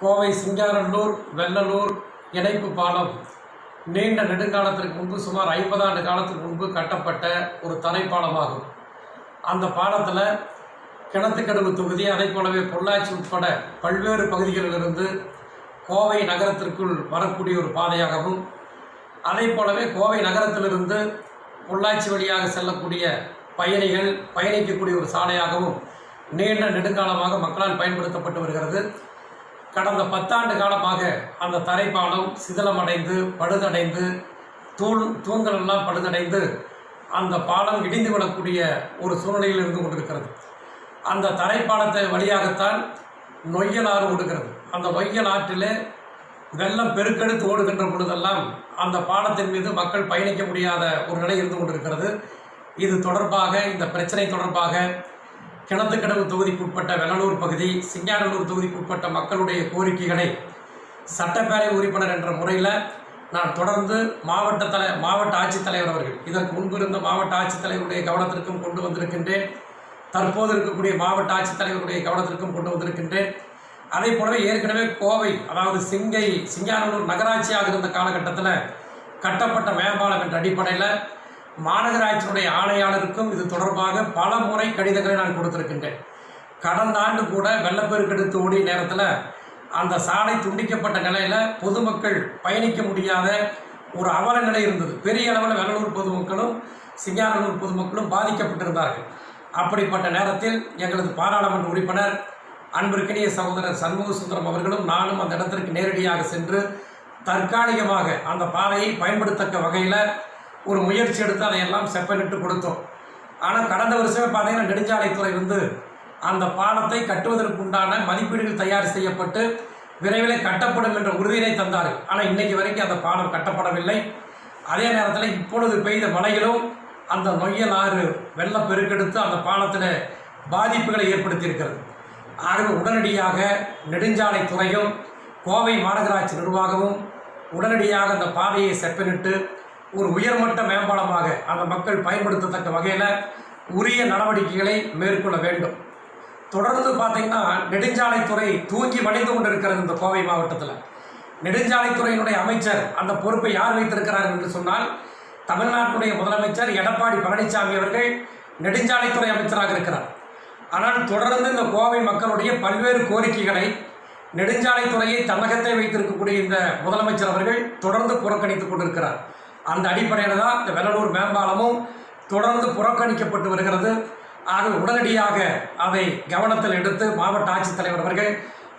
கோவை சிங்காரல்லூர் வெள்ளலூர் இணைப்பு பாலம் நீண்ட நெடுங்காலத்திற்கு முன்பு சுமார் ஐம்பது ஆண்டு காலத்துக்கு முன்பு கட்டப்பட்ட ஒரு தரைப்பாலமாகும். அந்த பாலத்தில் கிணத்துக்கடவு தொகுதி அதே போலவே பொள்ளாச்சி உட்பட பல்வேறு பகுதிகளிலிருந்து கோவை நகரத்திற்குள் வரக்கூடிய ஒரு பாதையாகவும் அதே போலவே கோவை நகரத்திலிருந்து பொள்ளாச்சி வழியாக செல்லக்கூடிய பயணிகள் பயணிக்கக்கூடிய ஒரு சாலையாகவும் நீண்ட நெடுங்காலமாக மக்களால் பயன்படுத்தப்பட்டு வருகிறது. கடந்த பத்தாண்டு காலமாக அந்த தரைப்பாலம் சிதிலமடைந்து பழுதடைந்து தூள் தூண்களெல்லாம் பழுதடைந்து அந்த பாலம் இடிந்து விடக்கூடிய ஒரு சூழ்நிலையில் இருந்து கொண்டிருக்கிறது. அந்த தரைப்பாலத்தை வழியாகத்தான் நொய்யல் ஆறு ஓடுகிறது. அந்த நொய்யல் ஆற்றிலே வெள்ளம் பெருக்கெடுத்து ஓடுகின்ற பொழுதெல்லாம் அந்த பாலத்தின் மீது மக்கள் பயணிக்க முடியாத ஒரு நிலை இருந்து கொண்டிருக்கிறது. இது தொடர்பாக இந்த பிரச்சனை தொடர்பாக கிணத்துக்கடவு தொகுதிக்குட்பட்ட வெள்ளலூர் பகுதி சிங்காரலூர் தொகுதிக்குட்பட்ட மக்களுடைய கோரிக்கைகளை. சட்டப்பேரவை உறுப்பினர் என்ற முறையில் நான் தொடர்ந்து மாவட்ட தலை மாவட்ட ஆட்சித்தலைவர் அவர்கள் இதற்கு முன்பு இருந்த மாவட்ட ஆட்சித்தலைவருடைய கவனத்திற்கும் கொண்டு வந்திருக்கின்றேன். தற்போது இருக்கக்கூடிய மாவட்ட ஆட்சித்தலைவருடைய கவனத்திற்கும் கொண்டு வந்திருக்கின்றேன். அதே போலவே ஏற்கனவே கோவை அதாவது சிங்கை சிங்காரலூர் நகராட்சியாக இருந்த காலகட்டத்தில் கட்டப்பட்ட மேம்பாலம் என்ற அடிப்படையில் மாநகராட்சியினுடைய ஆணையாளருக்கும் இது தொடர்பாக பல முறை கடிதங்களை நான் கொடுத்திருக்கின்றேன். கடந்த ஆண்டு கூட வெள்ளப்பெருக்கெடுத்து ஓடிய நேரத்தில் அந்த சாலை துண்டிக்கப்பட்ட நிலையில் பொதுமக்கள் பயணிக்க முடியாத ஒரு அவல நிலை இருந்தது. பெரிய அளவில் வெள்ளலூர் பொதுமக்களும் சிங்காரலூர் பொதுமக்களும் பாதிக்கப்பட்டிருந்தார்கள். அப்படிப்பட்ட நேரத்தில் எங்களது பாராளுமன்ற உறுப்பினர் அன்பிற்கினிய சகோதரர் சண்முக சுந்தரம் அவர்களும் நானும் அந்த இடத்திற்கு நேரடியாக சென்று தற்காலிகமாக அந்த பாதையை பயன்படுத்தக்க வகையில் ஒரு முயற்சி எடுத்து அதை எல்லாம் செப்பனிட்டு கொடுத்தோம். ஆனால் கடந்த வருஷமே பார்த்தீங்கன்னா நெடுஞ்சாலைத்துறை வந்து அந்த பாலத்தை கட்டுவதற்கு உண்டான மதிப்பீடுகள் தயார் செய்யப்பட்டு விரைவில் கட்டப்படும் என்ற உறுதியினை தந்தார்கள் ஆனால் இன்னைக்கு வரைக்கும் அந்த பாலம் கட்டப்படவில்லை. அதே நேரத்தில் இப்பொழுது பெய்த மழையிலும் அந்த நொய்யல் ஆறு வெள்ளம் பெருக்கெடுத்து அந்த பாலத்தில் பாதிப்புகளை ஏற்படுத்தியிருக்கிறது. ஆகவே உடனடியாக நெடுஞ்சாலை துறையும் கோவை மாநகராட்சி நிர்வாகமும் உடனடியாக அந்த பாதையை செப்பனிட்டு ஒரு உயர்மட்ட மேம்பாலமாக அந்த மக்கள் பயன்படுத்தத்தக்க வகையில் உரிய நடவடிக்கைகளை மேற்கொள்ள வேண்டும். தொடர்ந்து பார்த்தீங்கன்னா நெடுஞ்சாலைத்துறை தூங்கி வளைந்து கொண்டிருக்கிறது இந்த கோவை மாவட்டத்தில். நெடுஞ்சாலைத்துறையினுடைய அமைச்சர் அந்த பொறுப்பை யார் வைத்திருக்கிறார் என்று சொன்னால் தமிழ்நாட்டுடைய முதலமைச்சர் எடப்பாடி பழனிசாமி அவர்கள் நெடுஞ்சாலைத்துறை அமைச்சராக இருக்கிறார். ஆனால் தொடர்ந்து இந்த கோவை மக்களுடைய பல்வேறு கோரிக்கைகளை நெடுஞ்சாலைத்துறையை தமிழகத்தை வைத்திருக்கக்கூடிய இந்த முதலமைச்சர் அவர்கள் தொடர்ந்து புறக்கணித்துக் கொண்டிருக்கிறார். அந்த அடிப்படையில் தான் இந்த வெள்ளலூர் மேம்பாலமும் தொடர்ந்து புறக்கணிக்கப்பட்டு வருகிறது. ஆக உடனடியாக அதை கவனத்தில் எடுத்து மாவட்ட ஆட்சித்தலைவர் அவர்கள்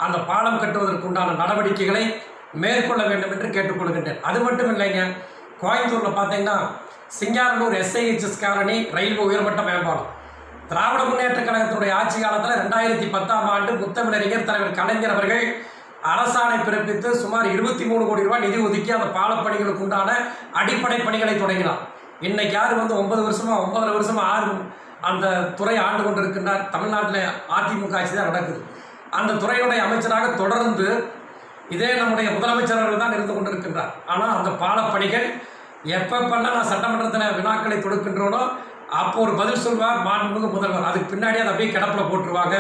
அந்த பாலம் கட்டுவதற்குண்டான நடவடிக்கைகளை மேற்கொள்ள வேண்டும் என்று கேட்டுக்கொள்கின்றேன் அது மட்டும் இல்லைங்க கோயம்புத்தூரில் பார்த்தீங்கன்னா சிங்காரலூர் எஸ்ஐஹெச்எஸ் காலனி ரயில்வே உயர்மட்ட மேம்பாலம். திராவிட முன்னேற்ற கழகத்தினுடைய ஆட்சி காலத்தில் ரெண்டாயிரத்தி பத்தாம் ஆண்டு முத்தமிழறிஞர் தலைவர் கலைஞர் அவர்கள் அரசாணை பிறப்பித்து சுமார் இருபத்தி மூணு கோடி ரூபாய் நிதி ஒதுக்கி அந்த பாலப்பணிகளுக்கு உண்டான அடிப்படை பணிகளை தொடங்கினார். இன்னைக்கு யார் வந்து ஒன்பது வருஷமா ஒன்பதரை வருஷமா ஆறு அந்த துறை ஆண்டு கொண்டிருக்கின்றார். தமிழ்நாட்டில் அதிமுக ஆட்சி தான் நடக்குது. அந்த துறையுடைய அமைச்சராக தொடர்ந்து இதே நம்முடைய முதலமைச்சரவர்கள் தான் இருந்து கொண்டிருக்கின்றார். ஆனால் அந்த பாலப்பணிகள் எப்பப்பெல்லாம் நான் சட்டமன்றத்தில் வினாக்களை தொடுக்கின்றோனோ அப்போ ஒரு பதில் சொல்வார் மாண்புமிகு முதல்வர். அதுக்கு பின்னாடி அதை அப்படியே கிடப்பில் போட்டுருவாங்க.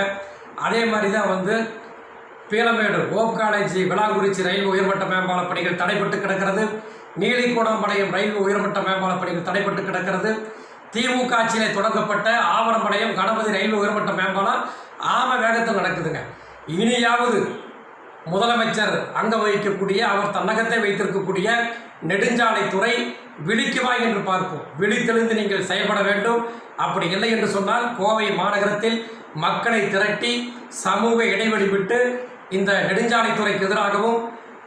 அதே மாதிரி தான் வந்து பீலமேடு ஓம் காலேஜ் விளாங்குறிச்சி ரயில்வே உயர்மட்ட மேம்பால பணிகள் தடைப்பட்டு கிடக்கிறது. நீலிக்கோடம்பாளையம் ரயில்வே உயர்மட்ட மேம்பால பணிகள் தடைப்பட்டு கிடக்கிறது. திமுக ஆட்சியிலே தொடங்கப்பட்ட ஆவணம்பாளையம் கணபதி ரயில்வே உயர்மட்ட மேம்பாலம் ஆம வேகத்தில் நடக்குதுங்க. இனியாவது முதலமைச்சர் அங்க வகிக்கக்கூடிய அவர் தன்னகத்தை வைத்திருக்கக்கூடிய நெடுஞ்சாலைத்துறை விழிக்குமா என்று பார்ப்போம். விழித்தெழுந்து நீங்கள் செயல்பட வேண்டும். அப்படி இல்லை என்று சொன்னால் கோவை மாநகரத்தில் மக்களை திரட்டி சமூக இடைவெளி விட்டு இந்த நெடுஞ்சாலைத்துறைக்கு எதிராகவும்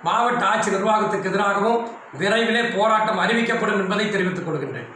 மாவட்ட ஆட்சி நிர்வாகத்துக்கு எதிராகவும் விரைவிலே போராட்டம் அறிவிக்கப்படும் என்பதை தெரிவித்துக் கொள்கின்றேன்.